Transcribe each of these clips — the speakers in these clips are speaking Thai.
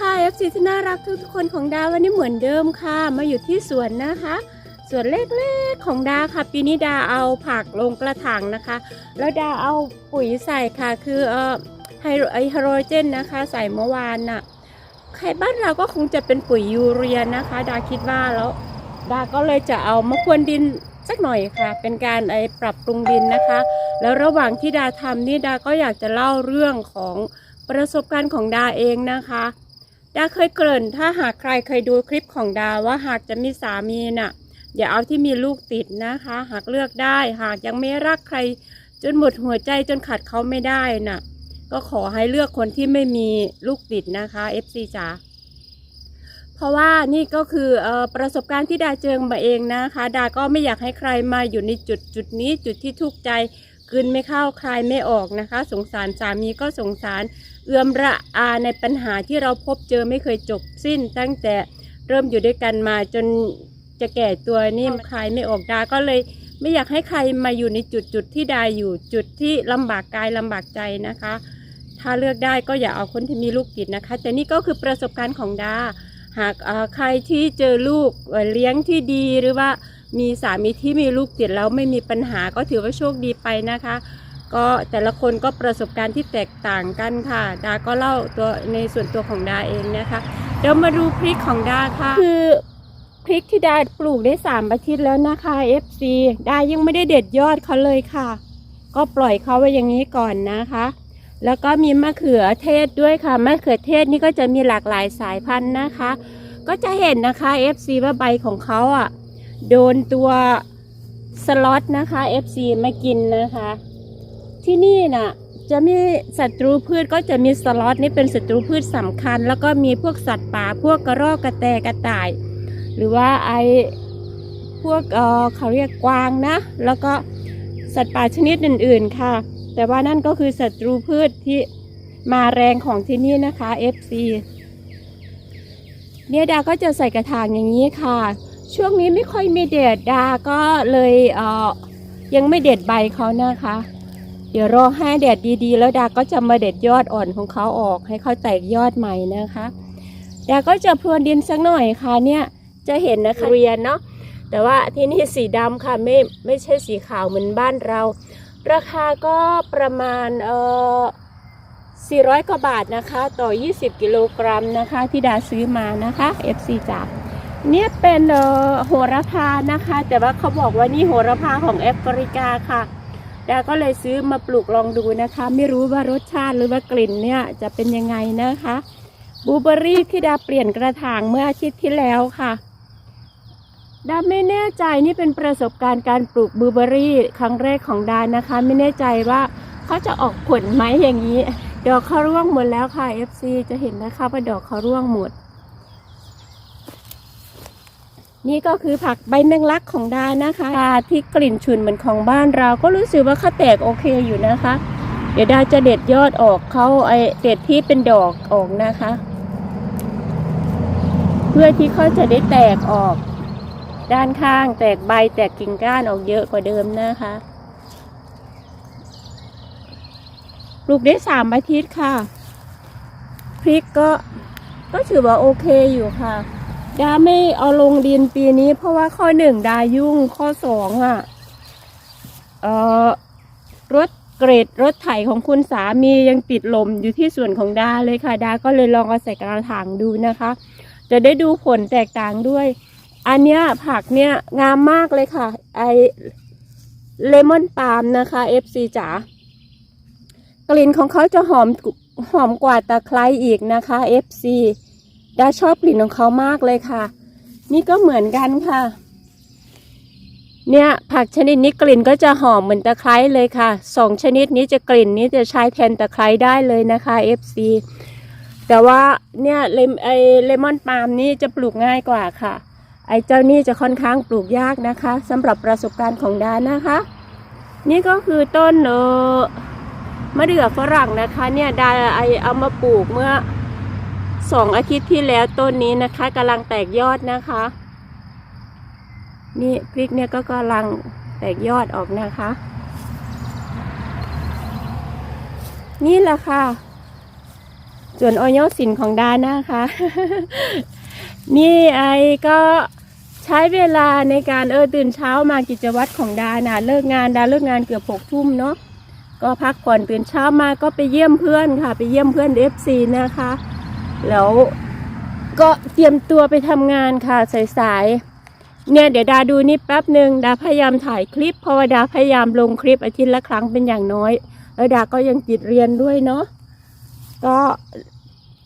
ค่ะ FC ที่น่ารักทุกๆคนของดาวันนี้เหมือนเดิมค่ะ มาอยู่ที่สวนนะคะ สวนเล็กๆของดาค่ะ ปีนี้ดาเอาผักลงกระถางนะคะ แล้วดาเอาปุ๋ยใส่ค่ะ คือเอ่อไฮโดรไอไฮโรเจนนะคะ ใส่เมื่อวานน่ะใครบ้านเราก็คงจะเป็นปุ๋ยยูเรียนะคะ ดาคิดว่าแล้ว ดาก็เลยจะเอามาพรวนดินสักหน่อยค่ะ เป็นการไอปรับปรุงดินนะคะ แล้วระหว่างที่ดาทำนี่ดาก็อยากจะเล่าเรื่องของประสบการณ์ของดาเองนะคะ ดาเคยเกริ่น ถ้าหากใครเคยดูคลิปของดาว่าหากจะมีสามีน่ะ อย่าเอาที่มีลูกติดนะคะ หากเลือกได้ หากยังไม่รักใคร จนหมดหัวใจจนขัดเขาไม่ได้น่ะ ก็ขอให้เลือกคนที่ไม่มีลูกติดนะคะ FC จ๋าเพราะว่านี่ก็คือออประสบการณ์ที่ดาเจอมาเองนะคะ ดาก็ไม่อยากให้ใครมาอยู่ในจุดจุดนี้จุดที่ทุกข์ใจกลืนไม่เข้าคลายไม่ออกนะคะ สงสารสามีก็สงสาร เอื้อมระอาในปัญหาที่เราพบเจอไม่เคยจบสิ้น ตั้งแต่เริ่มอยู่ด้วยกันมาจนจะแก่ตัวนี่คลายไม่ออกดาก็เลย ไม่อยากให้ใครมาอยู่ในจุดจุดที่ดาอยู่จุดที่ลำบากกายลำบากใจนะคะ ถ้าเลือกได้ก็อย่าเอาคนที่มีลูกติดนะคะ แต่นี่ก็คือประสบการณ์ของดาหากใครที่เจอลูกเลี้ยงที่ดีหรือว่ามีสามีที่มีลูกติดแล้วไม่มีปัญหาก็ถือว่าโชคดีไปนะคะ ก็แต่ละคนก็ประสบการณ์ที่แตกต่างกันค่ะ ดาก็เล่าตัวในส่วนตัวของดาเองนะคะ เดี๋ยวมาดูพริกของดาค่ะ คือพริกที่ดาปลูกได้สามอาทิตย์แล้วนะคะ FC ดายังไม่ได้เด็ดยอดเขาเลยค่ะ ก็ปล่อยเขาไว้อย่างนี้ก่อนนะคะ แล้วก็มีมะเขือเทศด้วยค่ะ มะเขือเทศนี่ก็จะมีหลากหลายสายพันธุ์นะคะ ก็จะเห็นนะคะ FC ว่าใบของเขาอะ โดนตัวสล็อตนะคะ FC มากินนะคะ ที่นี่น่ะจะมีศัตรูพืชก็จะมีสล็อตนี่เป็นศัตรูพืชสำคัญ แล้วก็มีพวกสัตว์ป่าพวกกระรอกกระแตกระต่าย หรือว่าไอพวกเออเขาเรียกกวางนะ แล้วก็สัตว์ป่าชนิดอื่น ๆ ค่ะ แต่ว่านั่นก็คือศัตรูพืชที่มาแรงของที่นี่นะคะ FC เนี่ยดาก็จะใส่กระถางอย่างนี้ค่ะ ช่วงนี้ไม่ค่อยมีเด็ดดาก็เลยเออยังไม่เด็ดใบเขานะคะ เดี๋ยวรอให้แดดดีๆ แล้วดาก็จะมาเด็ดยอดอ่อนของเขาออก ให้เขาแตกยอดใหม่นะคะดาก็จะพรวนดินสักหน่อยค่ะเนี่ยจะเห็นนะคะเรียนเนาะแต่ว่าที่นี่สีดำค่ะไม่ไม่ใช่สีขาวเหมือนบ้านเรา ราคาก็ประมาณเอ่อ400 กว่าบาทนะคะ ต่อ 20 กิโลกรัมนะคะ ที่ดาซื้อมานะคะ FC จ๋าเนี่ยเป็นเออโหระพานะคะ แต่ว่าเขาบอกว่านี่โหระพาของแอฟริกาค่ะ ดาก็เลยซื้อมาปลูกลองดูนะคะ ไม่รู้ว่ารสชาติหรือว่ากลิ่นเนี่ยจะเป็นยังไงนะคะบูเบอรี่ที่ดาเปลี่ยนกระถางเมื่ออาทิตย์ที่แล้วค่ะดาไม่แน่ใจนี่เป็นประสบการณ์การปลูกบูเบอรี่ครั้งแรกของดานะคะ ไม่แน่ใจว่าเขาจะออกผลไหมอย่างนี้ ดอกเขาร่วงหมดแล้วค่ะ FC จะเห็นนะคะว่าดอกเขาร่วงหมด นี่ก็คือผักใบแมงลักของดานะคะดาที่กลิ่นฉุนเหมือนของบ้านเราก็รู้สึกว่าเขาแตกโอเคอยู่นะคะ เดี๋ยวดาจะเด็ดยอดออกเขาไอเด็ดที่เป็นดอกออกนะคะ เพื่อที่เขาจะได้แตกออก ด้านข้างแตกใบแตกกิ่งก้านออกเยอะกว่าเดิมนะคะปลูกได้สามอาทิตย์ค่ะ พริกก็ก็ถือว่าโอเคอยู่ค่ะ ดาไม่เอาลงดินปีนี้ เพราะว่าข้อหนึ่งดายุ่งข้อสองอะเอ่อรถเกรดรถไถของคุณสามียังติดลมอยู่ที่ส่วนของดาเลยค่ะ ดาก็เลยลองเอาใส่กระถางดูนะคะ จะได้ดูผลแตกต่างด้วย อันเนี้ยผักเนี่ยงามมากเลยค่ะ ไอเลมอนปาล์มนะคะ FC จ๋ากลิ่นของเขาจะหอมหอมกว่าตะไคร้อีกนะคะ FC ดาชอบกลิ่นของเขามากเลยค่ะ นี่ก็เหมือนกันค่ะ เนี่ยผักชนิดนี้กลิ่นก็จะหอมเหมือนตะไคร้เลยค่ะสองชนิดนี้จะกลิ่นนี้จะใช้แทนตะไคร้ได้เลยนะคะ FC แต่ว่าเนี่ยเลมไอเลมอนปาล์มนี่จะปลูกง่ายกว่าค่ะ ไอเจ้านี่จะค่อนข้างปลูกยากนะคะสำหรับประสบการณ์ของดานะคะ นี่ก็คือต้นเออมะเดื่อฝรั่งนะคะ เนี่ยดาไอเอามาปลูกเมื่อ สองอาทิตย์ที่แล้วต้นนี้นะคะกำลังแตกยอดนะคะ นี่พริกเนี่ยก็กำลังแตกยอดออกนะคะ นี่แหละค่ะส่วนออยสินของดานะคะ นี่ไอก็ใช้เวลาในการเออตื่นเช้ามากิจวัตรของดานะเลิกงานดาเลิกงานเกือบหกทุ่มเนาะก็พักผ่อนตื่นเช้ามาก็ไปเยี่ยมเพื่อนค่ะ ไปเยี่ยมเพื่อนเอฟซีนะคะ แล้วก็เตรียมตัวไปทำงานค่ะสายๆเนี่ยเดี๋ยวดาดูนี่แป๊บหนึ่งดาพยายามถ่ายคลิปเพราะว่าดาพยายามลงคลิปอาทิตย์ละครั้งเป็นอย่างน้อย แล้วดาก็ยังติดเรียนด้วยเนาะก็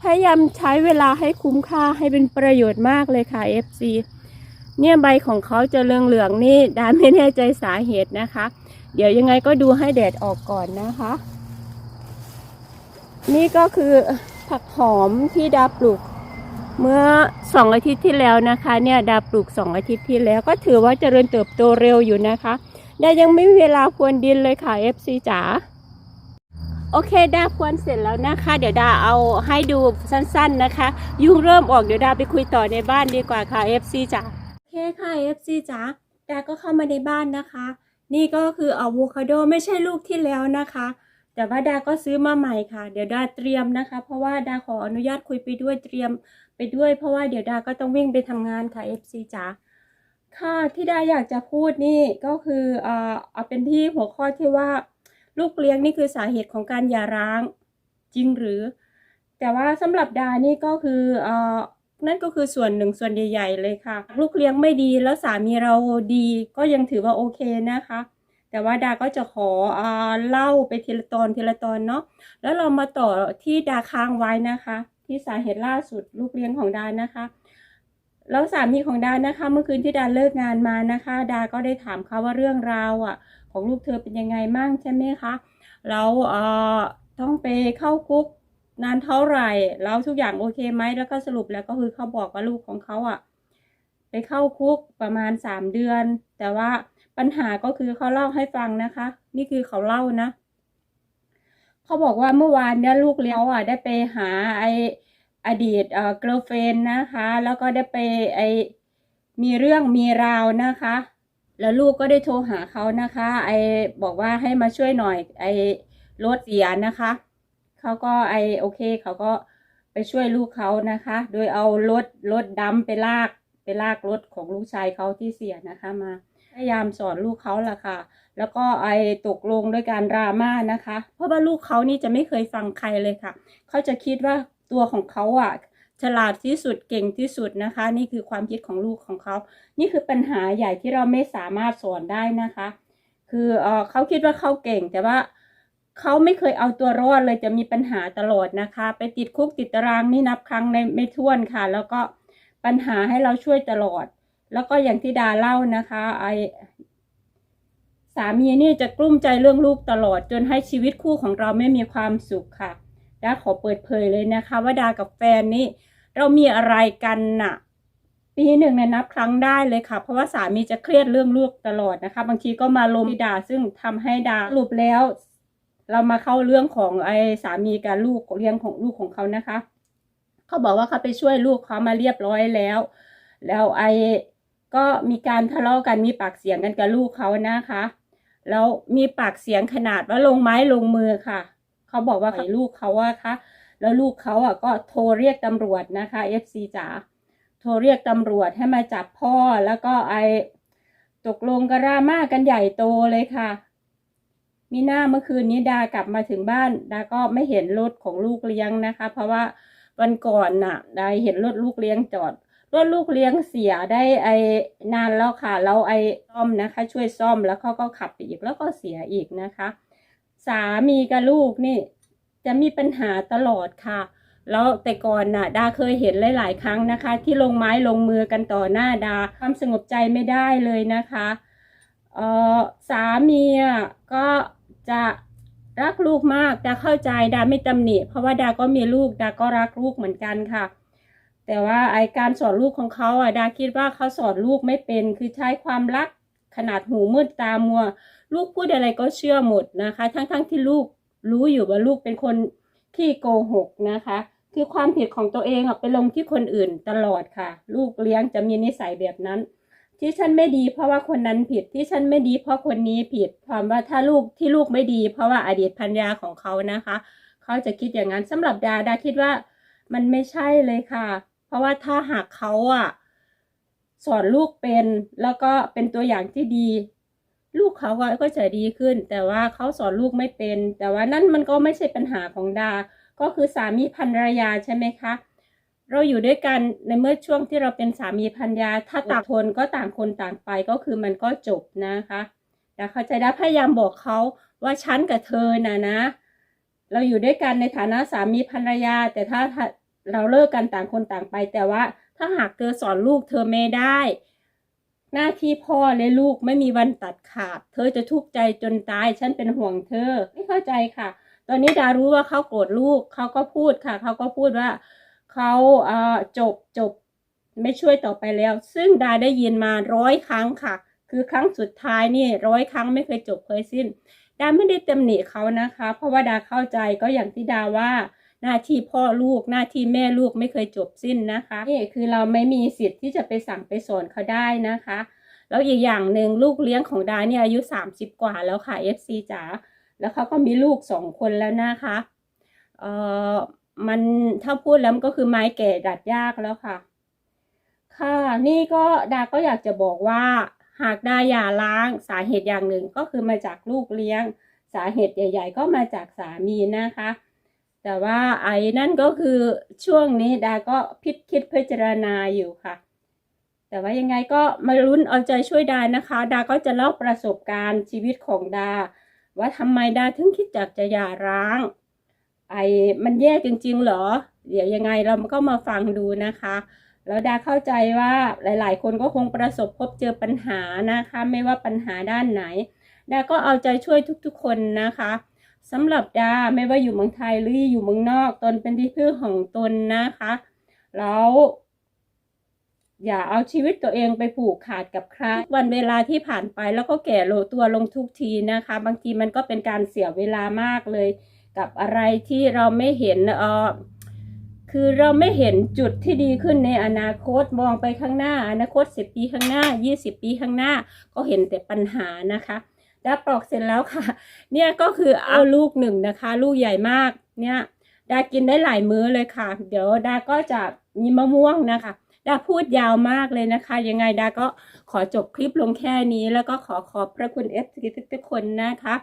พยายามใช้เวลาให้คุ้มค่าให้เป็นประโยชน์มากเลยค่ะ FC เนี่ยใบของเขาจะเหลืองๆนี่ดาไม่แน่ใจสาเหตุนะคะ เดี๋ยวยังไงก็ดูให้แดดออกก่อนนะคะ นี่ก็คือ ผักหอมที่ดาปลูก เมื่อสองอาทิตย์ที่แล้วนะคะ เนี่ยดาปลูกสองอาทิตย์ที่แล้วก็ถือว่าเจริญเติบโตเร็วอยู่นะคะดายังไม่มีเวลาพรวนดินเลยค่ะ FC จ๋าโอเคดาพรวนเสร็จแล้วนะคะ เดี๋ยวดาเอาให้ดูสั้นๆนะคะ ยุ่งเริ่มออกเดี๋ยวดาไปคุยต่อในบ้านดีกว่าค่ะ FC จ๋าโอเคค่ะ FC จ๋าดาก็เข้ามาในบ้านนะคะ นี่ก็คืออะโวคาโดไม่ใช่ลูกที่แล้วนะคะ แต่ว่าดาก็ซื้อมาใหม่ค่ะ เดี๋ยวดาเตรียมนะคะ เพราะว่าดาขออนุญาตคุยไปด้วยเตรียมไปด้วย เพราะว่าเดี๋ยวดาก็ต้องวิ่งไปทำงานค่ะ FC จ๋าค่ะที่ดาอยากจะพูดนี่ก็คือเอ่อเอาเป็นที่หัวข้อที่ว่า ลูกเลี้ยงนี่คือสาเหตุของการหย่าร้างจริงหรือ แต่ว่าสำหรับดานี่ก็คือเอ่อนั่นก็คือส่วนหนึ่งส่วนใหญ่ ๆ เลยค่ะ ลูกเลี้ยงไม่ดีแล้วสามีเราดีก็ยังถือว่าโอเคนะคะ แต่ว่าดาก็จะขอเอ่อเล่าไปทีละตอนทีละตอนเนาะแล้วเรามาต่อที่ดาค้างไว้นะคะ ที่สาเหตุล่าสุดลูกเลี้ยงของดานะคะแล้วสามีของดานะคะ เมื่อคืนที่ดาเลิกงานมานะคะ ดาก็ได้ถามเขาว่าเรื่องราวอะ ของลูกเธอเป็นยังไงมั่งใช่ไหมคะแล้วเอ่อต้องไปเข้าคุกนานเท่าไหร่แล้วทุกอย่างโอเคไหมแล้วก็สรุปแล้วก็คือเขาบอกว่าลูกของเขาอะ ไปเข้าคุกประมาณสามเดือน แต่ว่า ปัญหาก็คือเขาเล่าให้ฟังนะคะ นี่คือเขาเล่านะเขาบอกว่าเมื่อวานเนี่ยลูกเลี้ยงอะ ได้ไปหาไออดีตเอ่อ girlfriend นะคะ แล้วก็ได้ไปไอมีเรื่องมีราวนะคะ แล้วลูกก็ได้โทรหาเขานะคะ ไอบอกว่าให้มาช่วยหน่อย ไอรถเสียนะคะเขาก็ไอโอเคเขาก็ไปช่วยลูกเขานะคะ โดยเอารถรถดำไปลากไปลากรถของลูกชายเขาที่เสียนะคะมา พยายามสอนลูกเขาล่ะค่ะ แล้วก็ไอตกลงด้วยการดราม่านะคะ เพราะว่าลูกเขานี่จะไม่เคยฟังใครเลยค่ะ เขาจะคิดว่าตัวของเขาอะฉลาดที่สุดเก่งที่สุดนะคะ นี่คือความคิดของลูกของเขา นี่คือปัญหาใหญ่ที่เราไม่สามารถสอนได้นะคะ คือเออเขาคิดว่าเขาเก่งแต่ว่าเขาไม่เคยเอาตัวรอดเลยจะมีปัญหาตลอดนะคะ ไปติดคุกติดตารางนี่นับครั้งในไม่ถ้วนค่ะ แล้วก็ปัญหาให้เราช่วยตลอด แล้วก็อย่างที่ดาเล่านะคะไอสามีนี่จะกลุ้มใจเรื่องลูกตลอดจนให้ชีวิตคู่ของเราไม่มีความสุขค่ะดาขอเปิดเผยเลยนะคะว่าดากับแฟนนี่เรามีอะไรกันน่ะ ปีหนึ่งเนี่ยนับครั้งได้เลยค่ะ เพราะว่าสามีจะเครียดเรื่องลูกตลอดนะคะ บางทีก็มาลมด่าซึ่งทำให้ดาสรุปแล้ว เรามาเข้าเรื่องของไอ้สามีกับลูกเลี้ยงของลูกของเขานะคะ เขาบอกว่าเขาไปช่วยลูกเขามาเรียบร้อยแล้ว แล้วไอ้ ก็มีการทะเลาะกันมีปากเสียงกันกับลูกเขานะคะ แล้วมีปากเสียงขนาดว่าลงไม้ลงมือค่ะ เขาบอกว่าลูกเขาอะคะแล้วลูกเขาอะก็โทรเรียกตำรวจนะคะ FC จ๋าโทรเรียกตำรวจให้มาจับพ่อแล้วก็ไอตกลงกระราม่ากันใหญ่โตเลยค่ะ มีหน้าเมื่อคืนนี้ดากลับมาถึงบ้านดาก็ไม่เห็นรถของลูกเลี้ยงนะคะ เพราะว่าวันก่อนน่ะดาเห็นรถลูกเลี้ยงจอด รถลูกเลี้ยงเสียได้ไอนานแล้วค่ะ เราไอซ่อมนะคะ ช่วยซ่อมแล้วเขาก็ขับไปอีกแล้วก็เสียอีกนะคะ สามีกับลูกนี่ จะมีปัญหาตลอดค่ะ แล้วแต่ก่อนน่ะ ดาเคยเห็นหลาย ๆ ครั้งนะคะ ที่ลงไม้ลงมือกันต่อหน้าดาความสงบใจไม่ได้เลยนะคะเออสามีอะก็จะรักลูกมากดาเข้าใจดาไม่ตำหนิเพราะว่าดาก็มีลูกดาก็รักลูกเหมือนกันค่ะ แต่ว่าไอการสอนลูกของเขาอะดาคิดว่าเขาสอนลูกไม่เป็น คือใช้ความรักขนาดหูมืดตามัว ลูกพูดอะไรก็เชื่อหมดนะคะ ทั้งๆที่ลูกรู้อยู่ว่าลูกเป็นคนขี้โกหกนะคะ คือความผิดของตัวเองอะไปลงที่คนอื่นตลอดค่ะ ลูกเลี้ยงจะมีนิสัยแบบนั้น ที่ฉันไม่ดีเพราะว่าคนนั้นผิดที่ฉันไม่ดีเพราะคนนี้ผิดความว่าถ้าลูกที่ลูกไม่ดี เพราะว่าอดีตพันยาของเขานะคะ เขาจะคิดอย่างนั้นสำหรับดาดาคิดว่ามันไม่ใช่เลยค่ะ เพราะว่าถ้าหากเขาอะ สอนลูกเป็นแล้วก็เป็นตัวอย่างที่ดี ลูกเขาก็ก็จะดีขึ้น แต่ว่าเขาสอนลูกไม่เป็น แต่ว่านั่นมันก็ไม่ใช่ปัญหาของดา ก็คือสามีภรรยาใช่ไหมคะเราอยู่ด้วยกันในเมื่อช่วงที่เราเป็นสามีภรรยา ถ้าต่างทนก็ต่างคนต่างไปก็คือมันก็จบนะคะแต่เข้าใจได้พยายามบอกเขาว่าฉันกับเธอน่ะนะ เราอยู่ด้วยกันในฐานะสามีภรรยา แต่ถ้า เราเลิกกันต่างคนต่างไป แต่ว่าถ้าหากเธอสอนลูกเธอไม่ได้ หน้าที่พ่อและลูกไม่มีวันตัดขาด เธอจะทุกข์ใจจนตาย ฉันเป็นห่วงเธอ ไม่เข้าใจค่ะ ตอนนี้ดารู้ว่าเขาโกรธลูกเขาก็พูดค่ะ เขาก็พูดว่าเขาเอ่อจบจบไม่ช่วยต่อไปแล้ว ซึ่งดาได้ยินมาร้อยครั้งค่ะ คือครั้งสุดท้ายนี่ร้อยครั้งไม่เคยจบเคยสิ้น ดาไม่ได้ตำหนิเขานะคะ เพราะว่าดาเข้าใจก็อย่างที่ดาว่า หน้าที่พ่อลูกหน้าที่แม่ลูกไม่เคยจบสิ้นนะคะนี่คือเราไม่มีสิทธิ์ที่จะไปสั่งไปสอนเขาได้นะคะ แล้วอีกอย่างหนึ่งลูกเลี้ยงของดาเนี่ยอายุ 30 กว่าแล้วค่ะ FC จ๋าแล้วเขาก็มีลูกสองคนแล้วนะคะเอ่อมันถ้าพูดแล้วก็คือไม้แก่ดัดยากแล้วค่ะ ค่ะ นี่ก็ดาก็อยากจะบอกว่า หากดาหย่าร้างสาเหตุอย่างหนึ่งก็คือมาจากลูกเลี้ยง สาเหตุใหญ่ ๆ ก็มาจากสามีนะคะ แต่ว่าไอ้นั่นก็คือช่วงนี้ดาก็พิดคิดพิจารณาอยู่ค่ะ แต่ว่ายังไงก็มาลุ้นเอาใจช่วยดานะคะ ดาก็จะเล่าประสบการณ์ชีวิตของดา ว่าทำไมดาถึงคิดจากจะหย่าร้าง ไอ้มันแย่จริงๆ เหรอ เดี๋ยวยังไงเราก็มาฟังดูนะคะ แล้วดาเข้าใจว่าหลาย ๆ คนก็คงประสบพบเจอปัญหานะคะ ไม่ว่าปัญหาด้านไหน ดาก็เอาใจช่วยทุกๆ คนนะคะ สำหรับดาไม่ว่าอยู่เมืองไทยหรืออยู่เมืองนอกตนเป็นที่พึ่งของตนนะคะ แล้ว อย่าเอาชีวิตตัวเองไปผูกขาดกับใครวันเวลาที่ผ่านไปแล้วก็แก่โลตัวลงทุกทีนะคะ บางทีมันก็เป็นการเสียเวลามากเลย กับอะไรที่เราไม่เห็นเออคือเราไม่เห็นจุดที่ดีขึ้นในอนาคตมองไปข้างหน้า อนาคต 10 ปีข้างหน้า 20 ปีข้างหน้า ก็เห็นแต่ปัญหานะคะ ดาปลอกเสร็จแล้วค่ะ เนี่ยก็คือเอาลูกหนึ่งนะคะ ลูกใหญ่มากเนี่ยดากินได้หลายมื้อเลยค่ะ เดี๋ยวดาก็จะมีมะม่วงนะคะดาพูดยาวมากเลยนะคะ ยังไงดาก็ขอจบคลิปลงแค่นี้ แล้วก็ขอขอบพระคุณเอฟซีทุกๆคนนะคะ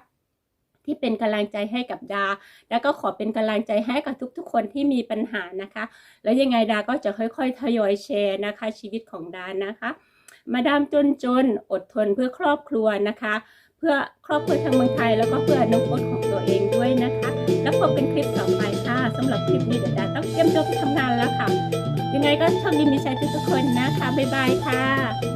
ที่เป็นกำลังใจให้กับดา แล้วก็ขอเป็นกำลังใจให้กับทุก ๆ คนที่มีปัญหานะคะ แล้วยังไงดาก็จะค่อย ๆ ทยอยแชร์นะคะ ชีวิตของดานะคะ มาดามจนจนอดทนเพื่อครอบครัวนะคะเพื่อครอบครัวทางเมืองไทย แล้วก็เพื่ออนาคตของตัวเองด้วยนะคะ แล้วพบเป็นคลิปต่อไปค่ะสำหรับคลิปนี้เดี๋ยวดาต้องเตรียมตัวไปทำงานแล้วค่ะ ยังไงก็โชคดีมีชัยทุกคนนะคะบ๊ายบายค่ะ